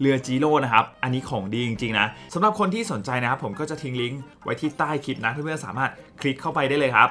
เรือจีโร่นะครับ อันนี้ของดีจริงๆนะสำหรับคนที่สนใจนะครับผมก็จะทิ้งลิงก์ไว้ที่ใต้คลิปนะเพื่อนๆสามารถคลิกเข้าไปได้เลยครับ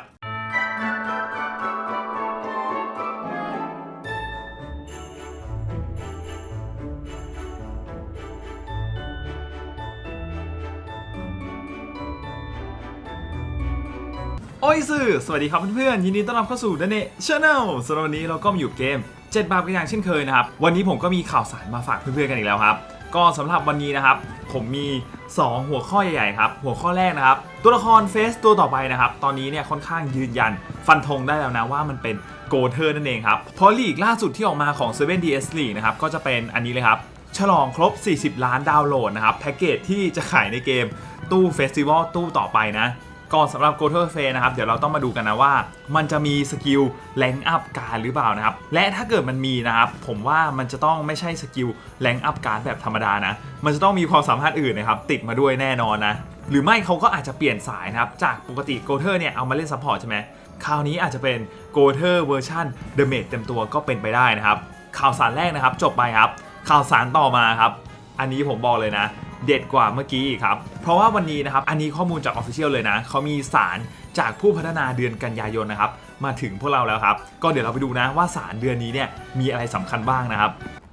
โอ้ยสื่อสวัสดีครับเพื่อนๆยินดีต้อนรับเข้าสู่ The Net Channel สำหรับวันนี้เราก็มาอยู่เกม 7 บาทกันอย่างเช่นเคยนะครับวันนี้ผมก็มีข่าวสารมาฝากเพื่อนๆกันอีกแล้วครับก็สำหรับวันนี้นะครับ ผมมี 2 หัวข้อใหญ่ๆครับ หัวข้อแรกนะครับ ตัวละครเฟสตัวต่อไปนะครับ ตอนนี้เนี่ยค่อนข้างยืนยันฟันธงได้แล้วนะว่ามันเป็นโกเทอร์นั่นเองครับเพราะลีกล่าสุดที่ออกมาของ 7DS League นะครับก็จะเป็นอันนี้เลยครับ ฉลองครบ 40 ล้านดาวน์โหลดนะครับ แพ็กเกจที่จะขายในเกมตู้เฟสติวัลตู้ต่อไปนะ ก่อนสำหรับ g o t e r f a นะครับ เดี๋ยวเราต้องมาดูกันนะว่า มันจะมีสกิลแรงอัพการหรือเปล่านะครับ และถ้าเกิดมันมีนะครับ ผมว่ามันจะต้องไม่ใช่สกิลแรงอัพการแบบธรรมดานะ มันจะต้องมีความสามารถอื่นนะครับ ติดมาด้วยแน่นอนนะ หรือไม่เขาก็อาจจะเปลี่ยนสายนะครับ จากปกติ g o t e r เนี่ยเอามาเล่นซัพพอร์ตใช่ไหมคราวนี้อาจจะเป็น g o t e r เวอร์ชันเดเมจเต็มตัวก็เป็นไปได้นะครับข่าวสารแรกนะครับ จบไปครับข่าวสารต่อมาครับ อันนี้ผมบอกเลยนะ เด็ดกว่าเมื่อกี้ครับ เพราะว่าวันนี้นะครับ อันนี้ข้อมูลจากออฟฟิเชียลเลยนะ เขามีสารจากผู้พัฒนาเดือนกันยายนนะครับ มาถึงพวกเราแล้วครับ ก็เดี๋ยวเราไปดูนะว่าสารเดือนนี้เนี่ยมีอะไรสำคัญบ้างนะครับ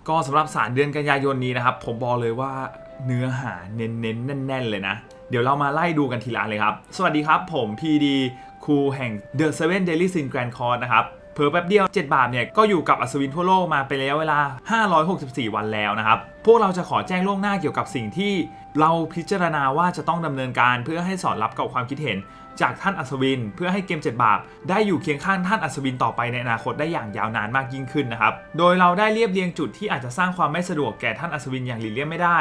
ก็สำหรับสารเดือนกันยายนนี้นะครับ ผมบอกเลยว่าเนื้อหาเน้นๆแน่น ๆ เลยนะ เดี๋ยวเรามาไล่ดูกันทีละเลยครับ สวัสดีครับ ผม PD ครูแห่ง The Seven Daily Sin Grand Course นะครับ เพิ่แป๊บเดียว 7 บาทเนี่ยก็อยู่กับอัศวินทั่วโลกมาเป็นระยะเวลา 564 วันแล้วนะครับ พวกเราจะขอแจ้งล่วงหน้าเกี่ยวกับสิ่งที่เราพิจารณาว่าจะต้องดำเนินการเพื่อให้สอดรับกับความคิดเห็น จากท่านอัศวิน เพื่อให้เกม 7 บาทได้อยู่เคียงข้างท่านอัศวินต่อไปในอนาคตได้อย่างยาวนานมากยิ่งขึ้นนะครับ โดยเราได้เรียบเรียงจุดที่อาจจะสร้างความไม่สะดวกแก่ท่านอัศวินอย่างหลีกเลี่ยงไม่ได้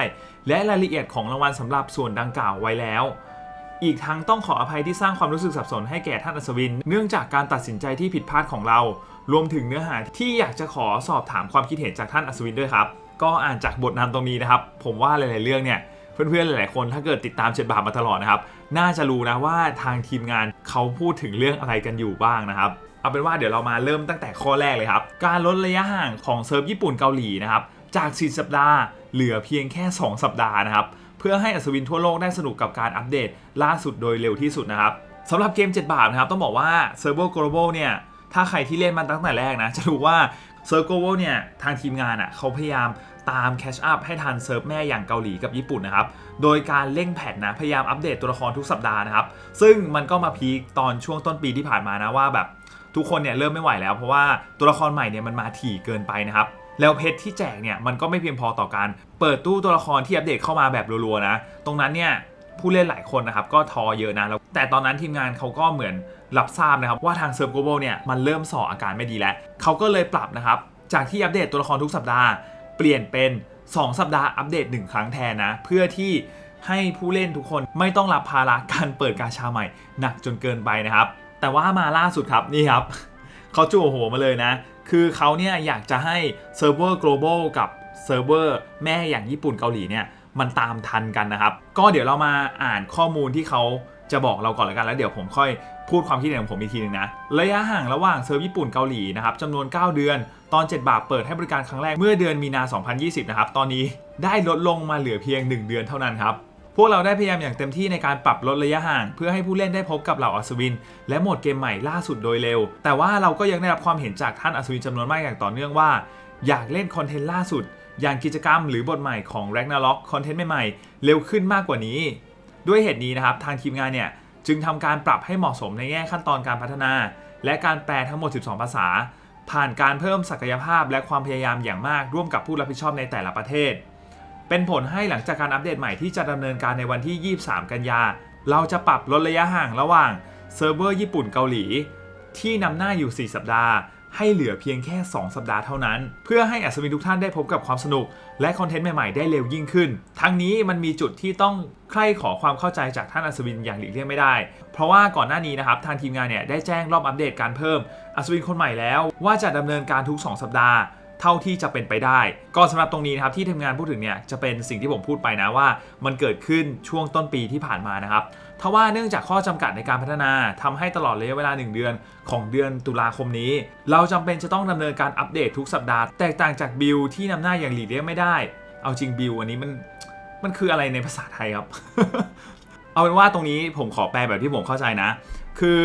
และรายละเอียดของรางวัลสำหรับส่วนดังกล่าวไว้แล้ว อีกทั้งต้องขออภัยที่สร้างความรู้สึกสับสนให้แก่ท่านอัศวิน เนื่องจากการตัดสินใจที่ผิดพลาดของเรา รวมถึงเนื้อหาที่อยากจะขอสอบถามความคิดเห็นจากท่านอัศวินด้วยครับ ก็อ่านจากบทนำตรงนี้นะครับ ผมว่าหลายๆเรื่องเนี่ยเพื่อนๆ หลายๆ คนถ้าเกิดติดตามเจ็ดบาทมาตลอดนะครับ น่าจะรู้นะว่าทางทีมงานเขาพูดถึงเรื่องอะไรกันอยู่บ้างนะครับ เอาเป็นว่าเดี๋ยวเรามาเริ่มตั้งแต่ข้อแรกเลยครับ การลดระยะห่างของเซิร์ฟญี่ปุ่นเกาหลีนะครับ จาก 4 สัปดาห์เหลือเพียงแค่ 2 สัปดาห์นะครับ เพื่อให้อัศวินทั่วโลกได้สนุกกับการอัปเดตล่าสุดโดยเร็วที่สุดนะครับสำหรับเกม 7 บาทนะครับ ต้องบอกว่าเซิร์ฟเวอร์ global เนี่ยถ้าใครที่เล่นมันตั้งแต่แรกนะ จะรู้ว่าเซิร์ฟ global เนี่ยทางทีมงานอะเขาพยายามตามแคชอัพให้ทันเซิร์ฟแม่อย่างเกาหลีกับญี่ปุ่นนะครับ โดยการเร่งแพทนะ พยายามอัปเดตตัวละครทุกสัปดาห์นะครับ ซึ่งมันก็มาพีคตอนช่วงต้นปีที่ผ่านมานะว่าแบบทุกคนเนี่ยเริ่มไม่ไหวแล้วเพราะว่าตัวละครใหม่เนี่ยมันมาถี่เกินไปนะครับ แล้วเพชรที่แจกเนี่ยมันก็ไม่เพียงพอต่อการเปิดตู้ตัวละครที่อัปเดตเข้ามาแบบรัวๆนะ ตรงนั้นเนี่ยผู้เล่นหลายคนนะครับก็ทอเยอะนะแล้วแต่ตอนนั้นทีมงานเขาก็เหมือนรับทราบนะครับว่าทางเซิร์ฟโกลบอลเนี่ยมันเริ่มส่ออาการไม่ดีแล้วเขาก็เลยปรับนะครับจากที่อัปเดตตัวละครทุกสัปดาห์เปลี่ยนเป็น 2 สัปดาห์อัปเดต 1 ครั้งแทนนะ เพื่อที่ให้ผู้เล่นทุกคนไม่ต้องรับภาระการเปิดกาชาใหม่หนักจนเกินไปนะครับ แต่ว่ามาล่าสุดครับนี่ครับเขาจู่หัวมาเลยนะ คือเขาเนี่ยอยากจะให้เซิร์ฟเวอร์ global กับเซิร์ฟเวอร์แม่อย่างญี่ปุ่นเกาหลีเนี่ยมันตามทันกันนะครับ ก็เดี๋ยวเรามาอ่านข้อมูลที่เขาจะบอกเราก่อนล้วกันแล้วเดี๋ยวผมค่อยพูดความคิดเห็นของผมอีกทีนึงนะ ระยะห่างระหว่างเซิร์ฟญี่ปุ่นเกาหลีนะครับจำนวน 9 เดือน ตอน 7 บาทเปิดให้บริการครั้งแรกเมื่อเดือนมีนา 2020 นะครับ ตอนนี้ได้ลดลงมาเหลือเพียง 1 เดือนเท่านั้นครับ วกเราได้พยายามอย่างเต็มที่ในการปรับลดระยะห่าง เพื่อให้ผู้เล่นได้พบกับเหล่าอัศวิน และโหมดเกมใหม่ล่าสุดโดยเร็ว แต่ว่าเราก็ยังได้รับความเห็นจากท่านอัศวินจำนวนมากอย่างต่อเนื่องว่า อยากเล่นคอนเทนต์ล่าสุด อย่างกิจกรรมหรือบทใหม่ของ Ragnarok คอนเทนต์ใหม่ๆเร็วขึ้นมากกว่านี้ ด้วยเหตุนี้นะครับทางทีมงานเนี่ยจึงทำการปรับให้เหมาะสมในแง่ขั้นตอนการพัฒนา และการแปลทั้งหมด 12 ภาษา ผ่านการเพิ่มศักยภาพและความพยายามอย่างมากร่วมกับผู้รับผิดชอบในแต่ละประเทศ เป็นผลให้หลังจากการอัปเดตใหม่ที่จะดำเนินการในวันที่ 23 กันยา เราจะปรับลดระยะห่างระหว่างเซิร์ฟเวอร์ญี่ปุ่นเกาหลี ที่นำหน้าอยู่ 4 สัปดาห์ ให้เหลือเพียงแค่ 2 สัปดาห์เท่านั้น เพื่อให้อัศวินทุกท่านได้พบกับความสนุก และคอนเทนต์ใหม่ ๆ ได้เร็วยิ่งขึ้น ทั้งนี้มันมีจุดที่ต้องใคร่ขอความเข้าใจจากท่านอัศวินอย่างหลีกเลี่ยงไม่ได้ เพราะว่าก่อนหน้านี้นะครับทางทีมงานเนี่ยได้แจ้งรอบอัปเดตการเพิ่มอัศวินคนใหม่แล้ว ว่าจะดำเนินการทุก 2 สัปดาห์ เท่าที่จะเป็นไปได้ ก็สำหรับตรงนี้นะครับที่ทีมงานพูดถึงเนี่ยจะเป็นสิ่งที่ผมพูดไปนะว่า มันเกิดขึ้นช่วงต้นปีที่ผ่านมานะครับทว่าเนื่องจากข้อจำกัดในการพัฒนาทำให้ตลอดระยะเวลา 1 เดือนของเดือนตุลาคมนี้ เราจำเป็นจะต้องดำเนินการอัปเดตทุกสัปดาห์แตกต่างจากบิลที่นำหน้าอย่างหลีกเลี่ยงไม่ได้ เอาจริงบิลอันนี้มันมันคืออะไรในภาษาไทยครับ เอาเป็นว่าตรงนี้ผมขอแปลแบบที่ผมเข้าใจนะ คือ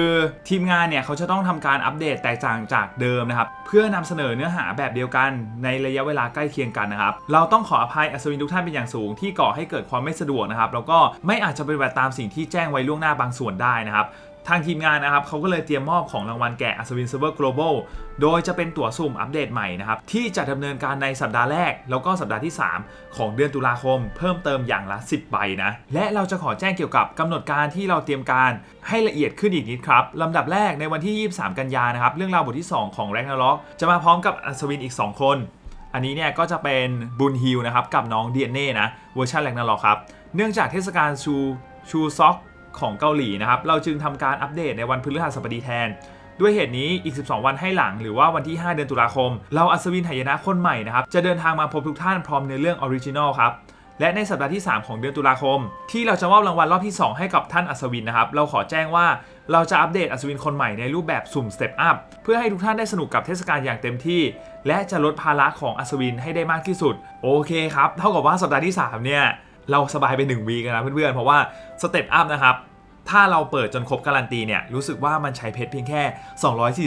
ทีมงานเนี่ยเขาจะต้องทำการอัปเดตแตกต่างจากเดิมนะครับ เพื่อนำเสนอเนื้อหาแบบเดียวกันในระยะเวลาใกล้เคียงกันนะครับ เราต้องขออภัยอัศวินทุกท่านเป็นอย่างสูงที่ก่อให้เกิดความไม่สะดวกนะครับ แล้วก็ไม่อาจจะปฏิบัติตามสิ่งที่แจ้งไว้ล่วงหน้าบางส่วนได้นะครับ ทางทีมงานนะครับเขาก็เลยเตรียมมอบของรางวัลแก่อัศวินเซิร์ฟเวอร์ global โดยจะเป็นตั๋วสุ่มอัปเดตใหม่นะครับ ที่จะดำเนินการในสัปดาห์แรก แล้วก็สัปดาห์ที่ 3 ของเดือนตุลาคม เพิ่มเติมอย่างละ 10 ใบนะ และเราจะขอแจ้งเกี่ยวกับกำหนดการที่เราเตรียมการให้ละเอียดขึ้นอีกนิดครับลำดับแรกในวันที่ 23 กันยานะครับ เรื่องราวบทที่ 2 ของ Ragnarok จะมาพร้อมกับอัศวินอีก 2 คน อันนี้เนี่ยก็จะเป็นบุญฮิลนะครับกับน้องเดียนเน่นะเวอร์ชันแร็กนาล็อกครับเนื่องจากเทศกาลชูชูซ็อก ของเกาหลีนะครับ เราจึงทำการอัปเดตในวันพฤหัสบดีแทน ด้วยเหตุนี้อีก 12 วันให้หลังหรือว่าวันที่ 5 เดือนตุลาคม เราอัศวินไหยนะคนใหม่นะครับ จะเดินทางมาพบทุกท่านพร้อมในเรื่องออริจินอลครับและในสัปดาห์ที่ 3 ของเดือนตุลาคม ที่เราจะมอบรางวัลรอบที่ 2 ให้กับท่านอัศวินนะครับ เราขอแจ้งว่าเราจะอัปเดตอัศวินคนใหม่ในรูปแบบสุ่มสเต็ปอัพเพื่อให้ทุกท่านได้สนุกกับเทศกาลอย่างเต็มที่ และจะลดภาระของอัศวินให้ได้มากที่สุด โอเคครับ เท่ากับว่าสัปดาห์ที่ 3 เนี่ย เราสบายไป1วีกันนะเพื่อนๆ เพราะว่าสเต็ปอัพนะครับ ถ้าเราเปิดจนครบการันตีเนี่ย รู้สึกว่ามันใช้เพชรเพียงแค่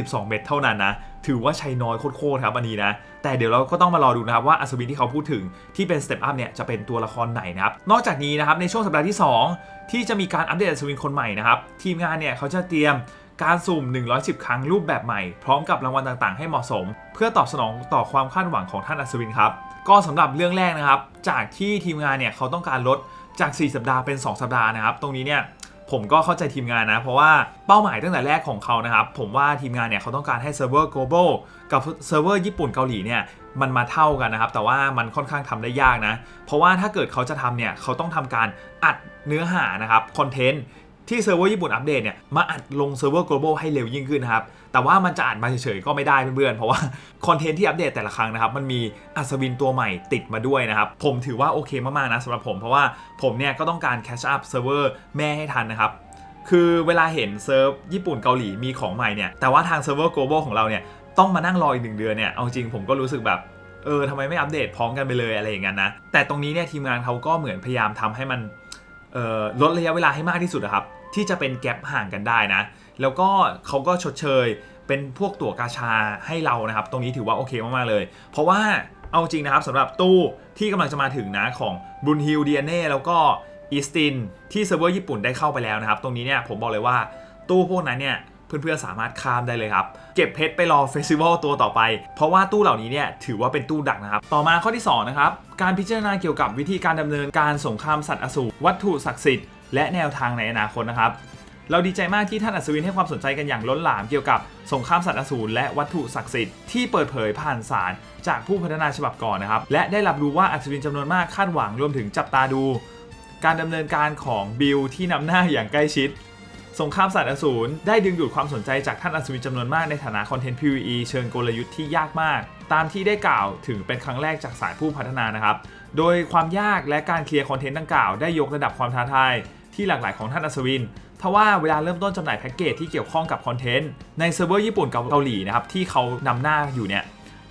242 เม็ดเท่านั้นนะ ถือว่าใช้น้อยโคตรๆครับอันนี้นะ แต่เดี๋ยวเราก็ต้องมารอดูนะครับว่าอัศวินที่เขาพูดถึงที่เป็นสเต็ปอัพเนี่ยจะเป็นตัวละครไหนนะครับ นอกจากนี้นะครับในช่วงสัปดาห์ที่ 2 ที่จะมีการอัปเดตอัศวินคนใหม่นะครับทีมงานเนี่ยเขาจะเตรียม การสุ่ม 110 ครั้งรูปแบบใหม่ พร้อมกับรางวัลต่างๆ ให้เหมาะสม เพื่อตอบสนองต่อความคาดหวังของท่านอัศวินครับ ก็สำหรับเรื่องแรกนะครับ จากที่ทีมงานเนี่ยเขาต้องการลดจาก 4 สัปดาห์เป็น 2 สัปดาห์นะครับ ตรงนี้เนี่ยผมก็เข้าใจทีมงานนะ เพราะว่าเป้าหมายตั้งแต่แรกของเขานะครับ ผมว่าทีมงานเนี่ยเขาต้องการให้เซิร์ฟเวอร์ global กับเซิร์ฟเวอร์ญี่ปุ่นเกาหลีเนี่ยมันมาเท่ากันนะครับ แต่ว่ามันค่อนข้างทำได้ยากนะ เพราะว่าถ้าเกิดเขาจะทำเนี่ยเขาต้องทำการอัดเนื้อหานะครับคอนเทนต์ ที่เซิร์ฟเวอร์ญี่ปุ่นอัปเดตเนี่ยมาอัดลงเซิร์ฟเวอร์ global ให้เร็วยิ่งขึ้นนะครับแต่ว่ามันจะอัดมาเฉยๆก็ไม่ได้เพื่อนๆเพราะว่าคอนเทนต์ที่อัปเดตแต่ละครั้งนะครับมันมีอัศวินตัวใหม่ติดมาด้วยนะครับผมถือว่าโอเคมากๆนะสำหรับผมเพราะว่าผมเนี่ยก็ต้องการแคชอัพเซิร์ฟเวอร์แม่ให้ทันนะครับคือเวลาเห็นเซิร์ฟญี่ปุ่นเกาหลีมีของใหม่เนี่ยแต่ว่าทางเซิร์ฟเวอร์ global ของเราเนี่ยต้องมานั่งรออีกหนึ่งเดือนเนี่ยเอาจริงผมก็รู้สึกแบบเออทำไมไม่อัปเดตพร้อมกันไปเลยอะไรอย่างนั้นนะแต่ตรงนี้เนี่ยทีมงานเขาก็เหมือนพยายามทำให้มันลดระยะเวลาให้มากที่สุดครับ ที่จะเป็นแกลบห่างกันได้นะ แล้วก็เขาก็ชดเชยเป็นพวกตั๋วกาชาให้เรานะครับ ตรงนี้ถือว่าโอเคมากๆเลย เพราะว่าเอาจริงนะครับสำหรับตู้ที่กำลังจะมาถึงนะของบุนฮิลเดียเน่แล้วก็อีสตินที่เซิร์ฟเวอร์ญี่ปุ่นได้เข้าไปแล้วนะครับ ตรงนี้เนี่ยผมบอกเลยว่าตู้พวกนั้นเนี่ยเพื่อนๆสามารถข้ามได้เลยครับ เก็บเพชรไปรอเฟสติวัลตัวต่อไป เพราะว่าตู้เหล่านี้เนี่ยถือว่าเป็นตู้ดักนะครับ ต่อมาข้อที่2นะครับ การพิจารณาเกี่ยวกับวิธีการดำเนินการสงครามสัตว์อสูรวัตถุศักดิ์สิทธิ์ และแนวทางในอนาคตนะครับเราดีใจมากที่ท่านอัศวินให้ความสนใจกันอย่างล้นหลามเกี่ยวกับสงครามสัตว์อสูรและวัตถุศักดิ์สิทธิ์ที่เปิดเผยผ่านสารจากผู้พัฒนาฉบับก่อนนะครับ และได้รับรู้ว่าอัศวินจำนวนมากคาดหวังรวมถึงจับตาดู การดำเนินการของบิลที่นำหน้าอย่างใกล้ชิด สงครามสัตว์อสูรได้ดึงดูดความสนใจจากท่านอัศวินจำนวนมากในฐานะคอนเทนต์ PVE เชิงกลยุทธ์ที่ยากมาก ตามที่ได้กล่าวถึงเป็นครั้งแรกจากสายผู้พัฒนานะครับ โดยความยากและการเคลียร์คอนเทนต์ดังกล่าวได้ยกระดับความท้าทาย ที่หลากหลายของท่านอัศวินทว่าเวลาเริ่มต้นจำหน่ายแพ็กเกจที่เกี่ยวข้องกับคอนเทนต์ในเซิร์ฟเวอร์ญี่ปุ่นกับเกาหลีนะครับที่เขานำหน้าอยู่เนี่ย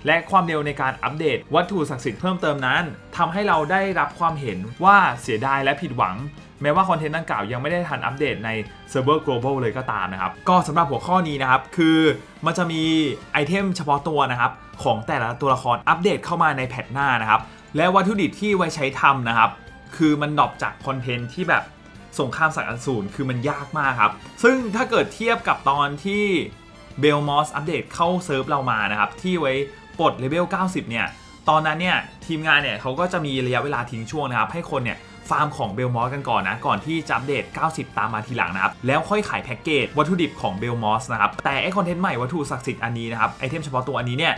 และความเร็วในการอัปเดต วัตถุศักดิ์สิทธิ์เพิ่มเติมนั้นทำให้เราได้รับความเห็นว่าเสียดายและผิดหวัง แม้ว่าคอนเทนต์ดังกล่าวยังไม่ได้ทันอัปเดตในเซิร์ฟเวอร์ global เลยก็ตามนะครับ ก็สำหรับหัวข้อนี้นะครับ คือมันจะมีไอเทมเฉพาะตัวนะครับ ของแต่ละตัวละครอัปเดตเข้ามาในแพทหน้านะครับ และวัตถุดิบที่ไว้ใช้ทำนะครับ คือมันดรอปจากคอนเทนต์ที่แบบ สงครามสัตว์อสูรคือมันยากมากครับ ซึ่งถ้าเกิดเทียบกับตอนที่เบลมอสอัปเดตเข้าเซิร์ฟเรามานะครับ ที่ไว้ปลดเลเวล 90 เนี่ย ตอนนั้นเนี่ย ทีมงานเนี่ยเขาก็จะมีระยะเวลาทิ้งช่วงนะครับ ให้คนเนี่ยฟาร์มของเบลมอสกันก่อนนะ ก่อนที่จะอัปเดต 90 ตามมาทีหลังนะครับ แล้วค่อยขายแพ็กเกจวัตถุดิบของเบลมอสนะครับ แต่ไอคอนเทนต์ใหม่วัตถุศักดิ์สิทธิ์อันนี้นะครับ ไอเทมเฉพาะตัวอันนี้เนี่ย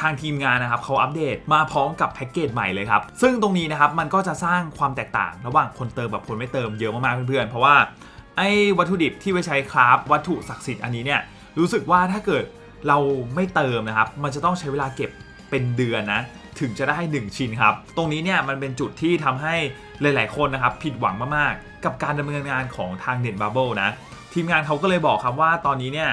ทางทีมงานนะครับเขาอัปเดตมาพร้อมกับแพ็กเกจใหม่เลยครับ ซึ่งตรงนี้นะครับมันก็จะสร้างความแตกต่างระหว่างคนเติมกับคนไม่เติมเยอะมากๆเพื่อนๆ เพราะว่าไอ้วัตถุดิบที่ไว้ใช้คราฟวัตถุศักดิ์สิทธิ์อันนี้เนี่ยรู้สึกว่าถ้าเกิดเราไม่เติมนะครับ มันจะต้องใช้เวลาเก็บเป็นเดือนนะ ถึงจะได้ 1 ชิ้นครับ ตรงนี้เนี่ยมันเป็นจุดที่ทำให้หลาย ๆ คนนะครับ ผิดหวังมาก ๆ กับการดำเนินงานของทางเน็ตบับเบิลนะ ทีมงานเขาก็เลยบอกครับว่าตอนนี้เนี่ย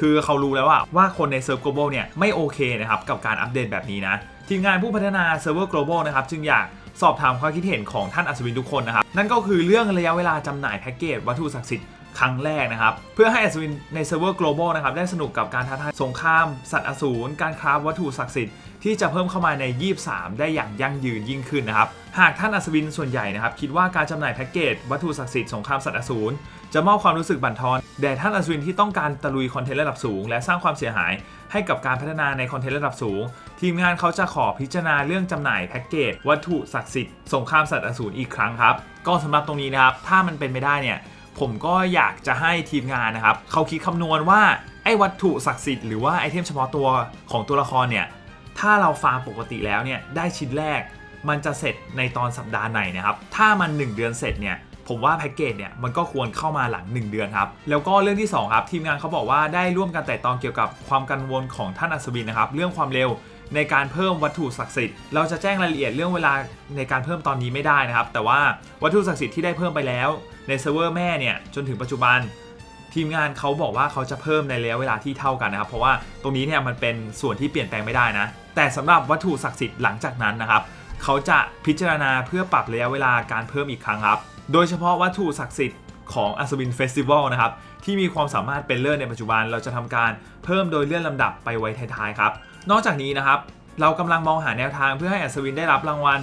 คือเขารู้แล้วว่าว่าคนในเซิร์ฟ global เนี่ยไม่โอเคนะครับกับการอัปเดตแบบนี้นะ ทีมงานผู้พัฒนาเซิร์ฟเวอร์ global นะครับจึงอยากสอบถามความคิดเห็นของท่านอัศวินทุกคนนะครับ นั่นก็คือเรื่องระยะเวลาจำหน่ายแพ็กเกจวัตถุศักดิ์สิทธิ์ครั้งแรกนะครับ เพื่อให้อัศวินในเซิร์ฟเวอร์ global นะครับได้สนุกกับการท้าทายสงคราม สัตว์อสูรการคราฟวัตถุศักดิ์สิทธิ์ที่จะเพิ่มเข้ามาใน 23 ได้อย่างยั่งยืนยิ่งขึ้นนะครับ หากท่านอัศวินส่วนใหญ่นะครับ คิดว่าการจำหน่ายแพ็กเกจวัตถุศักดิ์สิทธิ์สงครามสัตว์อสูรจะมอบความรู้สึกบั่นทอน แด่ท่านอัศวินที่ต้องการตะลุยคอนเทนต์ระดับสูง และสร้างความเสียหายให้กับการพัฒนาในคอนเทนต์ระดับสูง ทีมงานเขาจะขอพิจารณาเรื่องจำหน่ายแพ็กเกจวัตถุศักดิ์สิทธิ์สงครามสัตว์อสูรอีกครั้งครับ ก็สำหรับตรงนี้นะครับ ถ้ามันเป็นไม่ได้เนี่ย ผมก็อยากจะให้ทีมงานนะครับเขาคิดคำนวณว่าไอ้วัตถุศักดิ์สิทธิ์หรือว่าไอเทมเฉพาะตัวของตัวละครเนี่ยถ้าเราฟาร์มปกติแล้วเนี่ยได้ชิ้นแรก มันจะเสร็จในตอนสัปดาห์ไหนนะครับถ้ามัน 1 เดือนเสร็จเนี่ย ผมว่าแพ็กเกจเนี่ยมันก็ควรเข้ามาหลัง 1 เดือนครับ แล้วก็เรื่องที่ 2 ครับ ทีมงานเขาบอกว่าได้ร่วมกันแต่ตองเกี่ยวกับความกังวลของท่านอัศวินนะครับ เรื่องความเร็วในการเพิ่มวัตถุศักดิ์สิทธิ์ เราจะแจ้งรายละเอียดเรื่องเวลาในการเพิ่มตอนนี้ไม่ได้นะครับ แต่ว่าวัตถุศักดิ์สิทธิ์ที่ได้เพิ่มไปแล้ว ในเซิร์ฟเวอร์แม่เนี่ยจนถึงปัจจุบัน ทีมงานเขาบอกว่าเขาจะเพิ่มในระยะเวลาที่เท่ากันนะครับ เพราะว่าตรงนี้เนี่ยมันเป็นส่วนที่เปลี่ยนแปลงไม่ได้นะ แต่สำหรับวัตถุศักดิ์สิทธิ์หลังจากนั้นนะครับ เขาจะพิจารณาเพื่อปรับระยะเวลาการเพิ่มอีกครั้งครับ โดยเฉพาะวัตถุศักดิ์สิทธิ์ของอัศวินเฟสติวัลนะครับ ที่มีความสามารถเป็นเลิศในปัจจุบัน เราจะทำการเพิ่มโดยเลื่อนลำดับไปไว้ท้ายๆครับ นอกจากนี้นะครับ เรากำลังมองหาแนวทางเพื่อให้อัศวินได้รับรางวัล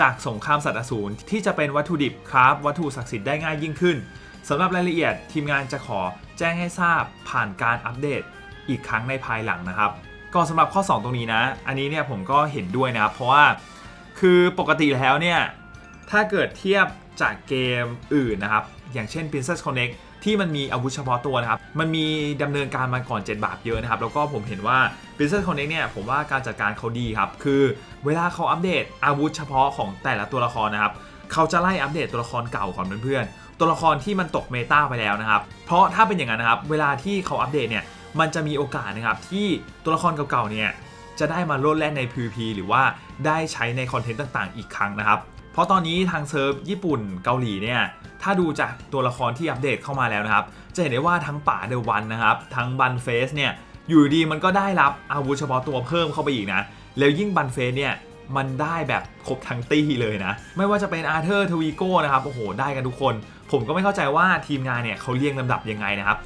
จากสงครามสัตว์อสูรที่จะเป็นวัตถุดิบคราฟวัตถุศักดิ์สิทธิ์ได้ง่ายยิ่งขึ้นสำหรับรายละเอียดทีมงานจะขอแจ้งให้ทราบผ่านการอัปเดตอีกครั้งในภายหลังนะครับก็สำหรับข้อ 2 ตรงนี้นะ อันนี้เนี่ยผมก็เห็นด้วยนะครับ เพราะว่าคือปกติแล้วเนี่ยถ้าเกิดเทียบ จากเกมอื่นนะครับ อย่างเช่น Princess Connect ที่มันมีอาวุธเฉพาะตัวนะครับ มันมีดำเนินการมาก่อน 7 บาทเยอะนะครับ แล้วก็ผมเห็นว่า Princess Connect เนี่ย ผมว่าการจัดการเขาดีครับ คือเวลาเขาอัปเดตอาวุธเฉพาะของแต่ละตัวละครนะครับ เขาจะไล่อัปเดตตัวละครเก่าก่อนเพื่อนๆ ตัวละครที่มันตกเมตาไปแล้วนะครับ เพราะถ้าเป็นอย่างนั้นนะครับ เวลาที่เขาอัปเดตเนี่ย มันจะมีโอกาสนะครับที่ตัวละครเก่าๆ เนี่ย จะได้มาโลดแล่นใน PVP หรือว่าได้ใช้ในคอนเทนต์ต่างๆ อีกครั้งนะครับ ราะตอนนี้ทางเซิร์ฟญี่ปุ่นเกาหลีเนี่ยถ้าดูจากตัวละครที่อัปเดตเข้ามาแล้วนะครับ จะเห็นได้ว่าทั้งป่าเดวันนะครับ ทั้งบันเฟสเนี่ยอยู่ดีมันก็ได้รับอาวุธเฉพาะตัวเพิ่มเข้าไปอีกนะ แล้วยิ่งบันเฟสเนี่ยมันได้แบบครบทั้งตี้เลยนะ ไม่ว่าจะเป็นอาร์เธอร์ทวีโก้นะครับโอ้โหได้กันทุกคน ผมก็ไม่เข้าใจว่าทีมงานเนี่ยเขาเรียงลำดับยังไงนะครับ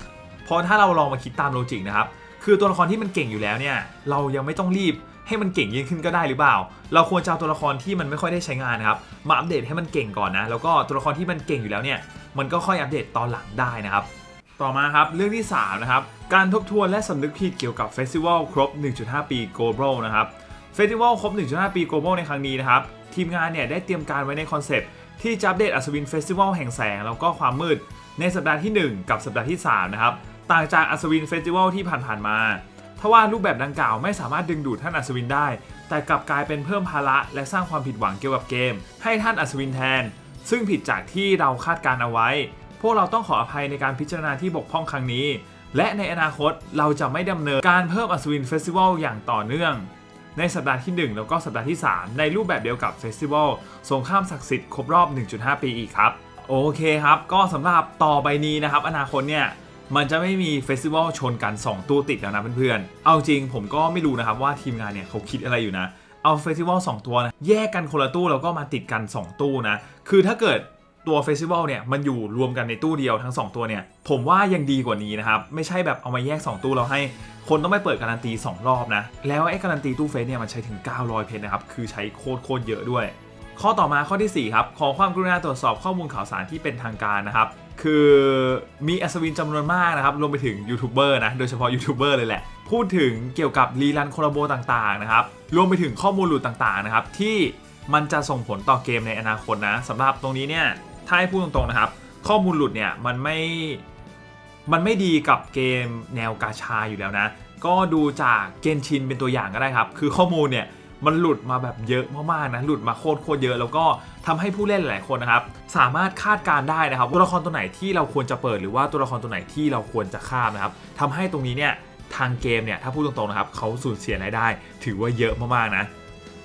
พราะถ้าเราลองมาคิดตามโลจิกนะครับคือตัวละครที่มันเก่งอยู่แล้วเนี่ยเรายังไม่ต้องรีบ ให้มันเก่งยิ่งขึ้นก็ได้หรือเปล่า เราควรจะเอาตัวละครที่มันไม่ค่อยได้ใช้งานนะครับมาอัปเดตให้มันเก่งก่อนนะแล้วก็ตัวละครที่มันเก่งอยู่แล้วเนี่ยมันก็ค่อยอัปเดตตอนหลังได้นะครับต่อมาครับเรื่องที่3นะครับการทบทวนและสำนึกผิดเกี่ยวกับเฟสติวัลครบ 1.5 ปี Global นะครับเฟสติวัลครบ 1.5 ปี Global ในครั้งนี้นะครับทีมงานเนี่ยได้เตรียมการไว้ในคอนเซปต์ที่จะอัปเดตอัศวินเฟสติวัลแห่งแสงแล้วก็ความมืดในสัปดาห์ที่ 1 กับสัปดาห์ที่3นะครับต่างจากอัศวินเฟสติวัลที่ผ่านๆมา ทว่ารูปแบบดังกล่าวไม่สามารถดึงดูดท่านอัศวินได้ แต่กลับกลายเป็นเพิ่มภาระและสร้างความผิดหวังเกี่ยวกับเกม ให้ท่านอัศวินแทน ซึ่งผิดจากที่เราคาดการเอาไว้ พวกเราต้องขออภัยในการพิจารณาที่บกพร่องครั้งนี้ และในอนาคตเราจะไม่ดำเนินการเพิ่มอัศวินเฟสติวัลอย่างต่อเนื่อง ในสัปดาห์ที่ 1 แล้วก็สัปดาห์ที่ 3 ในรูปแบบเดียวกับเฟสติวัลสงครามศักดิ์สิทธิ์ครบรอบ 1.5 ปีอีกครับโอเคครับ ก็สำหรับต่อไปนี้นะครับ อนาคตเนี่ย มันจะไม่มีเฟสติวัลชนกัน 2 ตู้ติดแล้วนะเพื่อนๆ เอาจริงผมก็ไม่รู้นะครับว่าทีมงานเนี่ยเขาคิดอะไรอยู่นะ เอาเฟสติวัล2ตัวนะแยกกันคนละตู้แล้วก็มาติดกัน 2 ตู้นะ คือถ้าเกิดตัวเฟสติวัลเนี่ยมันอยู่รวมกันในตู้เดียวทั้ง 2 ตัวเนี่ย ผมว่ายังดีกว่านี้นะครับ ไม่ใช่แบบเอามาแยก 2 ตู้แล้วให้คนต้องไปเปิดการันตี 2 รอบนะ แล้วไอ้การันตีตู้เฟสเนี่ยมันใช้ถึง 900 เพชรนะครับ คือใช้โคตรโคตรเยอะด้วย ข้อต่อมาข้อทีสี่4ครับ ขอความกรุณาตรวจสอบข้อมูลข่าวสารที่เป็นทางการนะครับ คือมีอัศวินจำนวนมากนะครับ รวมไปถึงยูทูบเบอร์นะ โดยเฉพาะยูทูบเบอร์เลยแหละ พูดถึงเกี่ยวกับรีลันโคลาโบต่างๆนะครับ รวมไปถึงข้อมูลหลุดต่างๆนะครับ ที่มันจะส่งผลต่อเกมในอนาคตนะสำหรับตรงนี้เนี่ย ถ้าให้พูดตรงๆนะครับ ข้อมูลหลุดเนี่ยมันไม่ มันไม่ดีกับเกมแนวกาชาอยู่แล้วนะ ก็ดูจากเกนชินเป็นตัวอย่างก็ได้ครับ คือข้อมูลเนี่ย มันหลุดมาแบบเยอะมากๆนะหลุดมาโคตรโคตรเยอะ แล้วก็ทำให้ผู้เล่นหลายๆคนนะครับสามารถคาดการได้นะครับตัวละครตัวไหนที่เราควรจะเปิดหรือว่าตัวละครตัวไหนที่เราควรจะข้ามนะครับทำให้ตรงนี้เนี่ยทางเกมเนี่ยถ้าพูดตรงๆนะครับเขาสูญเสียรายได้ ถือว่าเยอะมากๆนะ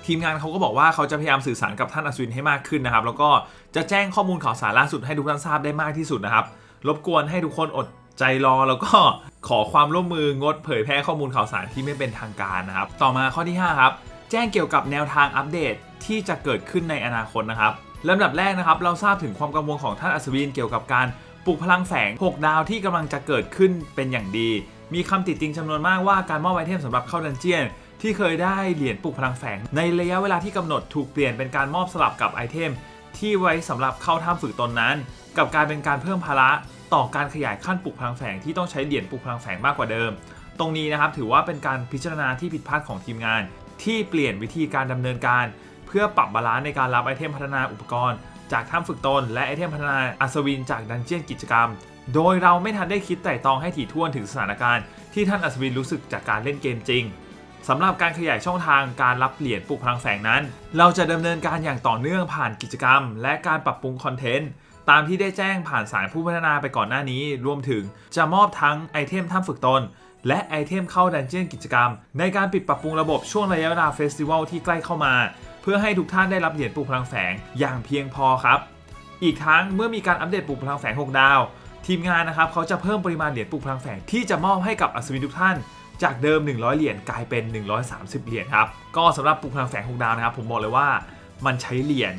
ทีมงานเขาก็บอกว่าเขาจะพยายามสื่อสารกับท่านอัศวินให้มากขึ้นนะครับ แล้วก็จะแจ้งข้อมูลข่าวสารล่าสุดให้ทุกท่านทราบได้มากที่สุดนะครับ รบกวนให้ทุกคนอดใจรอแล้วก็ขอความร่วมมืองดเผยแพร่ข้อมูลข่าวสารที่ไม่เป็นทางการนะครับ ต่อมาข้อที่ 5 ครับ แจ้งเกี่ยวกับแนวทางอัปเดตที่จะเกิดขึ้นในอนาคตนะครับลำดับแรกนะครับเราทราบถึงความกังวลของท่านอัศวินเกี่ยวกับการปลุกพลังแฝง6 ดาวที่กำลังจะเกิดขึ้นเป็นอย่างดี มีคำติดติงจำนวนมากว่าการมอบไอเทมสำหรับเข้าดันเจียน ที่เคยได้เหรียญปลุกพลังแฝงในระยะเวลาที่กำหนดถูกเปลี่ยนเป็นการมอบสลับกับไอเทม ที่ไว้สำหรับเข้าถ้ำฝึกตนนั้น กับการเป็นการเพิ่มภาระต่อการขยายขั้นปลุกพลังแฝงที่ต้องใช้เหรียญปลุกพลังแฝงมากกว่าเดิม ตรงนี้นะครับถือว่าเป็นการพิจารณาที่ผิดพลาดของทีมงาน ที่เปลี่ยนวิธีการดำเนินการ เพื่อปรับบาลานซ์ในการรับไอเทมพัฒนาอุปกรณ์ จากถ้ำฝึกตน และไอเทมพัฒนาอัศวินจากดันเจียนกิจกรรม โดยเราไม่ทันได้คิดไต่ตองให้ถี่ถ้วนถึงสถานการณ์ที่ท่านอัศวินรู้สึกจากการเล่นเกมจริงสำหรับการขยายช่องทางการรับเหรียญปลุกพลังแฝงนั้น เราจะดำเนินการอย่างต่อเนื่องผ่านกิจกรรม และการปรับปรุงคอนเทนต์ตามที่ได้แจ้งผ่านสารผู้พัฒนาไปก่อนหน้านี้ รวมถึงจะมอบทั้งไอเทมถ้ำฝึกตน และไอเทมเข้าดันเจียนกิจกรรม ในการปิดปรับปรุงระบบช่วงระยะเวลาเฟสติวัลที่ใกล้เข้ามา เพื่อให้ทุกท่านได้รับเหรียญปลุกพลังแฝงอย่างเพียงพอครับ อีกทั้งเมื่อมีการอัปเดตปลุกพลังแฝง6 ดาว ทีมงานนะครับเขาจะเพิ่มปริมาณเหรียญปลุกพลังแฝงที่จะมอบให้กับอัศวินทุกท่านจากเดิม 100 เหรียญกลายเป็น 130 เหรียญครับ ก็สำหรับปลุกพลังแฝง6ดาวนะครับ ผมบอกเลยว่ามันใช้เหรียญ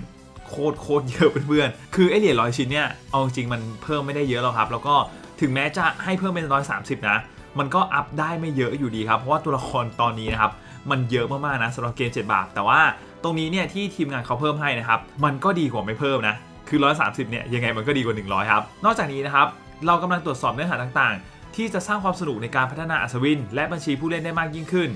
โคตรโคตรเยอะเพื่อนๆ คือไอเหรียญร้อยชิ้นเนี่ย เอาจริงมันเพิ่มไม่ได้เยอะหรอกครับ แล้วก็ถึงแม้จะให้เพิ่มเป็น 130 นะ มันก็อัพได้ไม่เยอะอยู่ดีครับเพราะว่าตัวละครตอนนี้นะครับมันเยอะมากๆนะสำหรับเกม 7 บาท แต่ว่าตรงนี้เนี่ยที่ทีมงานเขาเพิ่มให้นะครับมันก็ดีกว่าไม่เพิ่มนะคือ 130 เนี่ยยังไงมันก็ดีกว่า 100 ครับ นอกจากนี้นะครับเรากำลังตรวจสอบเนื้อหาต่างๆ ที่จะสร้างความสนุกในการพัฒนาอัศวิน และบัญชีผู้เล่นได้มากยิ่งขึ้น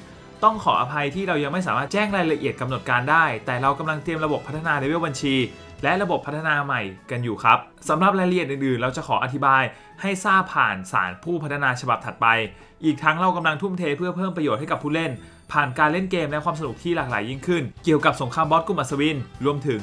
ต้องขออภัยที่เรายังไม่สามารถแจ้งรายละเอียดกำหนดการได้ แต่เรากำลังเตรียมระบบพัฒนาเลเวลบัญชี และระบบพัฒนาใหม่กันอยู่ครับสำหรับรายละเอียดอื่นๆ เราจะขออธิบายให้ทราบผ่านสารผู้พัฒนาฉบับถัดไป อีกทั้งเรากำลังทุ่มเทเพื่อเพิ่มประโยชน์ให้กับผู้เล่น ผ่านการเล่นเกมและความสนุกที่หลากหลายยิ่งขึ้น เกี่ยวกับสงครามบอสกลุ่มอัศวิน รวมถึง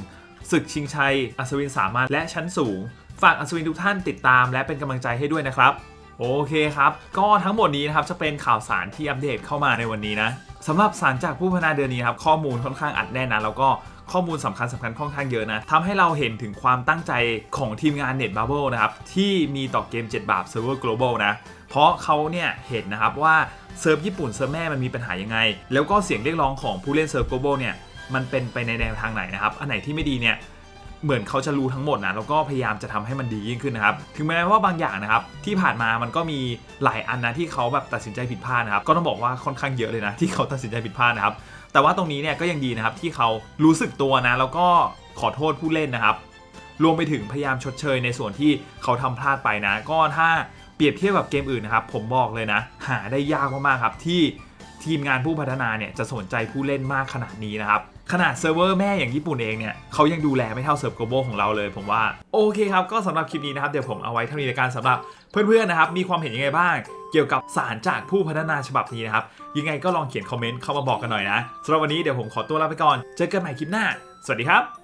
ศึกชิงชัย อัศวินสามัญและชั้นสูง ฝากอัศวินทุกท่านติดตามและเป็นกำลังใจให้ด้วยนะครับ โอเคครับ ก็ทั้งหมดนี้นะครับจะเป็นข่าวสารที่อัปเดตเข้ามาในวันนี้นะสำหรับสารจากผู้พัฒนาเดือนนี้ครับข้อมูลค่อนข้างอัดแน่นนะแล้วก็ ข้อมูลสำคัญสำคัญค่อนข้างเยอะนะทำให้เราเห็นถึงความตั้งใจของทีมงาน Net Bubble นะครับ ที่มีต่อเกม 7 บาท Server Global นะ เพราะเขาเนี่ยเห็นนะครับว่าเซิร์ฟญี่ปุ่นเซิร์ฟแม่มันมีปัญหายังไง แล้วก็เสียงเรียกร้องของผู้เล่นเซิร์ฟ Global เนี่ยมันเป็นไปในแนวทางไหนนะครับ อันไหนที่ไม่ดีเนี่ยเหมือนเขาจะรู้ทั้งหมดนะแล้วก็พยายามจะทำให้มันดียิ่งขึ้นนะครับ ถึงแม้ว่าบางอย่างนะครับ ที่ผ่านมามันก็มีหลายอันนะที่เขาแบบตัดสินใจผิดพลาดนะครับ ก็ต้องบอกว่าค่อนข้างเยอะเลยนะ ที่เขาตัดสินใจผิดพลาดนะครับ แต่ว่าตรงนี้เนี่ยก็ยังดีนะครับที่เขารู้สึกตัวนะ แล้วก็ขอโทษผู้เล่นนะครับ รวมไปถึงพยายามชดเชยในส่วนที่เขาทำพลาดไปนะ ก็ถ้าเปรียบเทียบกับเกมอื่นนะครับ ผมบอกเลยนะ หาได้ยากมากๆครับที่ทีมงานผู้พัฒนาเนี่ยจะสนใจผู้เล่นมากขนาดนี้นะครับ ขนาดเซิร์ฟเวอร์แม่อย่างญี่ปุ่นเองเนี่ยเขายังดูแลไม่เท่าเซิร์ฟโกโบของเราเลยผมว่า โอเคครับ ก็สำหรับคลิปนี้นะครับ เดี๋ยวผมเอาไว้เท่านี้ในการสำหรับเพื่อนๆนะครับ มีความเห็นยังไงบ้าง เกี่ยวกับสารจากผู้พัฒนาฉบับนี้นะครับ ยังไงก็ลองเขียนคอมเมนต์เข้ามาบอกกันหน่อยนะสำหรับวันนี้เดี๋ยวผมขอตัวลาไปก่อนเจอกันใหม่คลิปหน้า สวัสดีครับ